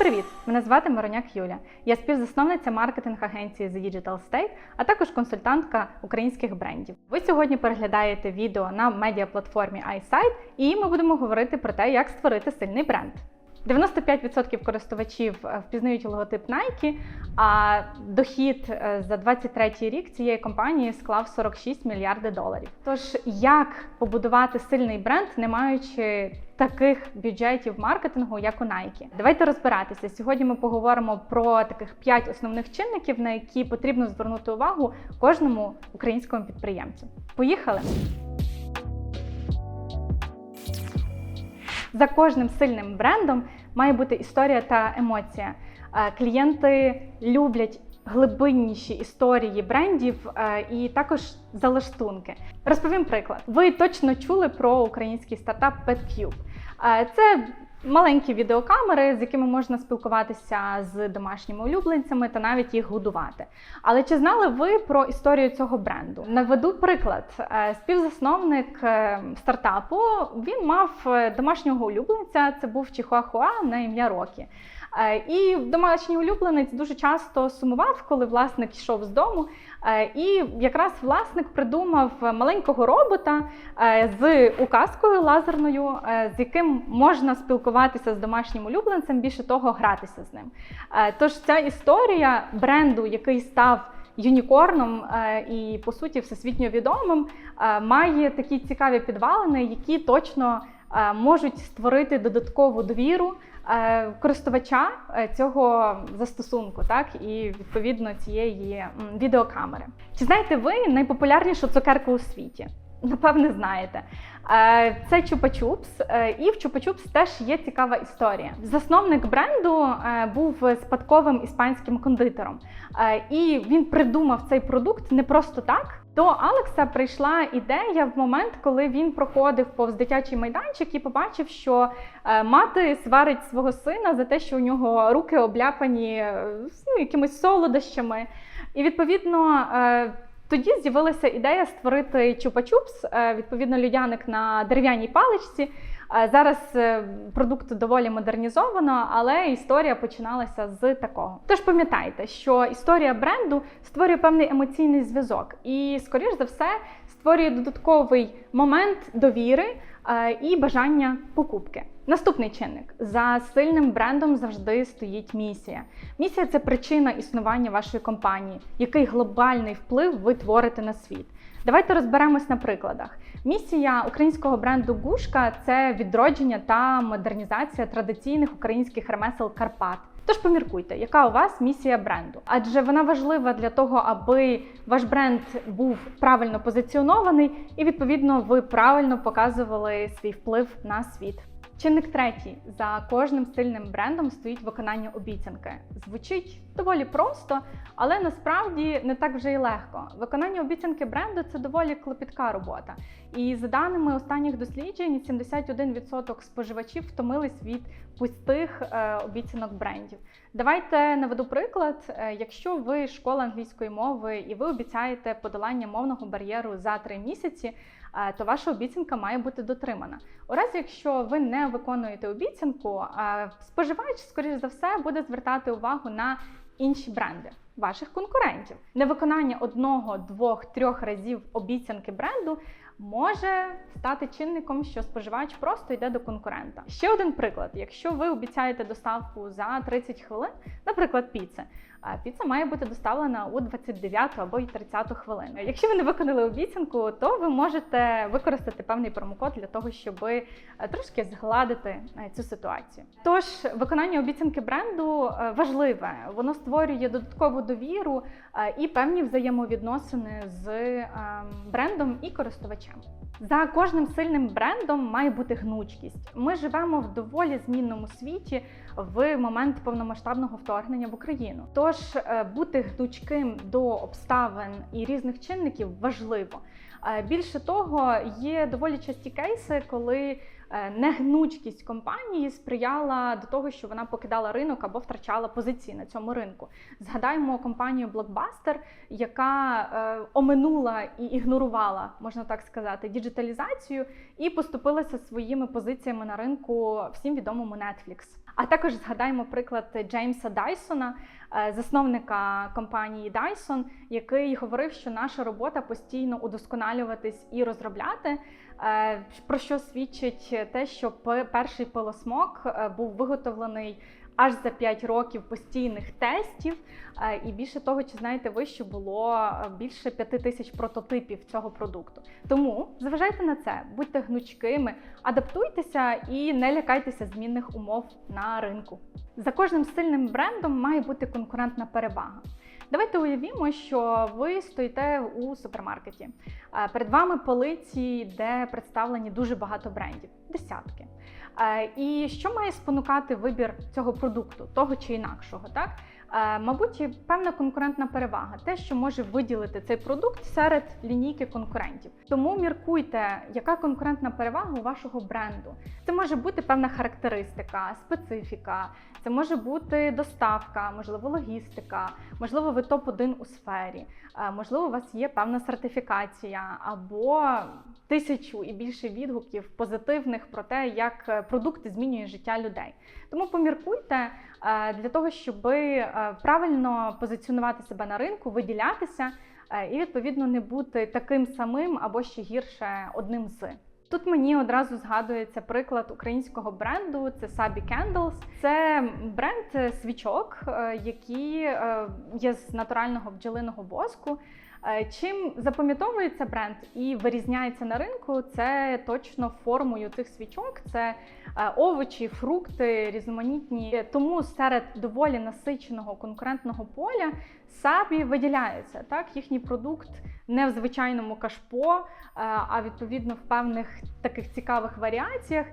привіт! Мене звати Мороняк Юля. Я співзасновниця маркетинг-агенції The Digital State, а також консультантка українських брендів. Ви сьогодні переглядаєте відео на медіаплатформі iSight, і ми будемо говорити про те, як створити сильний бренд. 95% користувачів е, впізнають логотип Nike, а дохід е, за 23 рік цієї компанії склав 46 мільярдів доларів. Тож як побудувати сильний бренд, не маючи таких бюджетів маркетингу, як у Nike? Давайте розбиратися. Сьогодні ми поговоримо про таких 5 основних чинників, на які потрібно звернути увагу кожному українському підприємцю. Поїхали! За кожним сильним брендом має бути історія та емоція. Е, Клієнти люблять глибинніші історії брендів е, і також залаштунки. Розповім приклад. Ви точно чули про український стартап PetCube. Е, Це маленькі відеокамери, з якими можна спілкуватися з домашніми улюбленцями та навіть їх годувати. Але чи знали ви про історію цього бренду? Наведу приклад. Е, Співзасновник е, стартапу він мав е, домашнього улюбленця. Це був Чихуахуа на ім'я Рокі. Е, І домашній улюбленець дуже часто сумував, коли власник йшов з дому. Е, І якраз власник придумав маленького робота е, з указкою лазерною, з яким можна спілкуватися з домашнім улюбленцем, більше того, гратися з ним. Тож ця історія бренду, який став юнікорном і по суті всесвітньо відомим, має такі цікаві підвалини, які точно можуть створити додаткову довіру е, користувача е, цього застосунку, так і відповідно цієї відеокамери. Чи знаєте ви найпопулярнішу цукерку у світі? Напевне, знаєте. Е, Це Чупа-Чупс, е, і в Чупа-Чупс теж є цікава історія. Засновник бренду е, був спадковим іспанським кондитером, і він придумав цей продукт не просто так. До Алекса прийшла ідея в момент, коли він проходив повз дитячий майданчик і побачив, що мати сварить свого сина за те, що у нього руки обляпані ну, якимись солодощами. І відповідно. Тоді з'явилася ідея створити чупа-чупс, е, відповідно, людяник на дерев'яній паличці. Е, Зараз е, продукт доволі модернізовано, але історія починалася з такого. Тож пам'ятайте, що історія бренду створює певний емоційний зв'язок, і, скоріш за все, створює додатковий момент довіри і бажання покупки. Наступний чинник за сильним брендом завжди стоїть місія. Місія це причина існування вашої компанії, який глобальний вплив ви творите на світ. Давайте розберемось на прикладах. Місія українського бренду Гушка це відродження та модернізація традиційних українських ремесел Карпат. Тож поміркуйте, яка у вас місія бренду? Адже вона важлива для того, аби ваш бренд був правильно позиціонований і відповідно ви правильно показували свій вплив на світ. Чинник третій за кожним сильним брендом стоїть виконання обіцянки. Звучить доволі просто, але насправді не так вже й легко. Виконання обіцянки бренду це доволі клопітка робота. І за даними останніх досліджень, 71% споживачів втомились від пустих е, обіцянок брендів. Давайте наведу приклад. Е, Якщо ви школа англійської мови і ви обіцяєте подолання мовного бар'єру за три місяці, то ваша обіцянка має бути дотримана. У разі, якщо ви не виконуєте обіцянку, е, споживач, скоріш за все, буде звертати увагу на інші бренди. Ваших конкурентів невиконання одного, двох, трьох разів обіцянки бренду може стати чинником, що споживач просто йде до конкурента. Ще один приклад: якщо ви обіцяєте доставку за 30 хвилин, наприклад, піци, піца має бути доставлена у 29 або й 30 хвилину. Якщо ви не виконали обіцянку, то ви можете використати певний промокод для того, щоб е, трошки згладити е, цю ситуацію. Тож виконання обіцянки бренду е, важливе, воно створює додаткову довіру і певні взаємовідносини з брендом і користувачем. За кожним сильним брендом має бути гнучкість. Ми живемо в доволі змінному світі в момент повномасштабного вторгнення в Україну. Тож е, бути гнучким до обставин і різних чинників важливо. Е, Більше того, є доволі часті кейси, коли е, негнучкість компанії сприяла до того, що вона покидала ринок або втрачала позиції на цьому ринку. Згадаємо компанію Blockbuster, яка оминула і ігнорувала, можна так сказати, діджиталізацію і поступилася своїми позиціями на ринку всім відомому Netflix. А також згадаємо приклад Джеймса Дайсона, е, засновника компанії Dyson, який говорив, що наша робота постійно удосконалюватись і розробляти. е, Про що свідчить те, що перший пилосмок е, був виготовлений аж за 5 років постійних тестів. Е, І більше того, чи знаєте ви, що було е, більше 5 тисяч прототипів цього продукту. Тому зважайте на це, будьте гнучкими, адаптуйтеся і не лякайтеся змінних умов на ринку. За кожним сильним брендом має бути конкурентна перевага. Давайте уявімо, що ви стоїте у супермаркеті. Перед вами полиці, де представлені дуже багато брендів, десятки. І що має спонукати вибір цього продукту, того чи інакшого, так? Е, Мабуть, певна конкурентна перевага, те, що може виділити цей продукт серед лінійки конкурентів. Тому міркуйте, яка конкурентна перевага у вашого бренду. Це може бути певна характеристика, специфіка, це може бути доставка, можливо, логістика, можливо, ви топ-1 у сфері, е, можливо, у вас є певна сертифікація або тисячу і більше відгуків позитивних про те, як е, продукт змінює життя людей. Тому поміркуйте для того, щоб правильно позиціонувати себе на ринку, виділятися е, і відповідно не бути таким самим або ще гірше одним з. Тут мені одразу згадується приклад українського бренду. Це Sabi Candles. Це бренд е, свічок, е, які е, є з натурального бджолиного воску. Е, Чим запам'ятовується бренд і вирізняється на ринку, це точно формою цих свічок. Це е, овочі, фрукти, різноманітні. Тому серед доволі насиченого конкурентного поля Сабі виділяється так. Їхній продукт не в звичайному кашпо, е, а відповідно в певних таких цікавих варіаціях.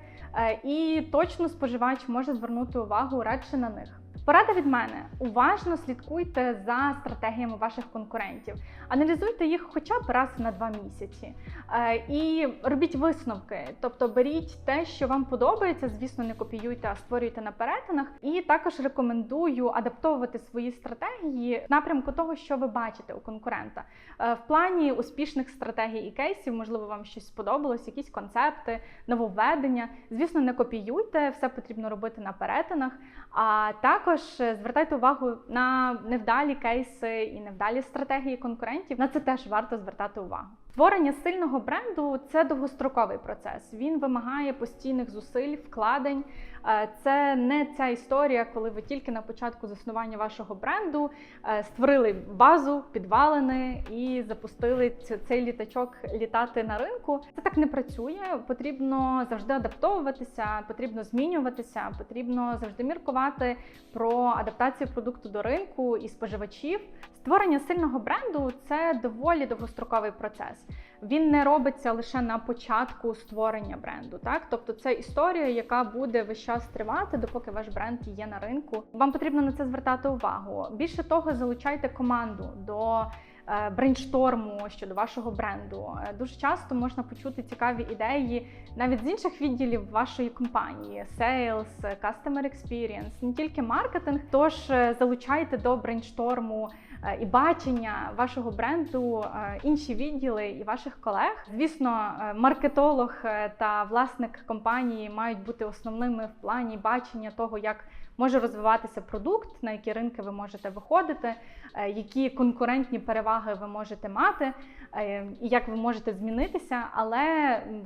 І точно споживач може звернути увагу радше на них. Порада від мене: уважно слідкуйте за стратегіями ваших конкурентів, аналізуйте їх хоча б раз на два місяці. Е, І робіть висновки, тобто беріть те, що вам подобається. Звісно, не копіюйте, а створюйте на перетинах. І також рекомендую адаптовувати свої стратегії в напрямку того, що ви бачите у конкурента. Е, В плані успішних стратегій і кейсів, можливо, вам щось сподобалось, якісь концепти, нововведення. Звісно, не копіюйте, все потрібно робити на перетинах. А також е, звертайте увагу на невдалі кейси і невдалі стратегії конкурентів. На це теж варто звертати увагу. Створення сильного бренду це довгостроковий процес. Він вимагає постійних зусиль, вкладень. Е, Це не ця історія, коли ви тільки на початку заснування вашого бренду е, створили базу, підвалини і запустили цей літачок літати на ринку. Це так не працює. Потрібно завжди адаптовуватися, потрібно змінюватися, потрібно завжди міркувати про адаптацію продукту до ринку і споживачів. Створення сильного бренду це доволі довгостроковий процес. Він не робиться лише на початку створення бренду. Так, тобто це історія, яка буде весь час тривати, допоки ваш бренд є на ринку. Вам потрібно на це звертати увагу. Більше того, залучайте команду до брейншторму щодо вашого бренду. Е, Дуже часто можна почути цікаві ідеї навіть з інших відділів вашої компанії: Sales, Customer Experience, не тільки маркетинг. Тож е, залучайте до брейншторму е, і бачення вашого бренду е, інші відділи і ваших колег. Звісно, е, маркетолог е, та власник компанії мають бути основними в плані бачення того, як може розвиватися продукт, на які ринки ви можете виходити, е, які конкурентні переваги ви можете мати, е, і як ви можете змінитися, але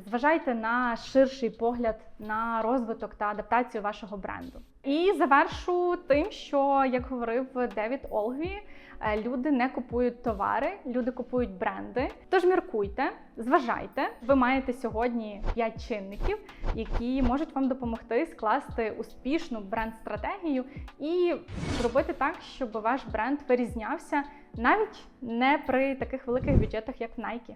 зважайте на ширший погляд на розвиток та адаптацію вашого бренду. І завершу тим, що як говорив Девід Олгві, е, люди не купують товари, люди купують бренди. Тож міркуйте, зважайте. Ви маєте сьогодні 5 чинників, які можуть вам допомогти скласти успішну бренд-стратегію і зробити так, щоб ваш бренд вирізнявся навіть не при таких великих бюджетах, як в Nike.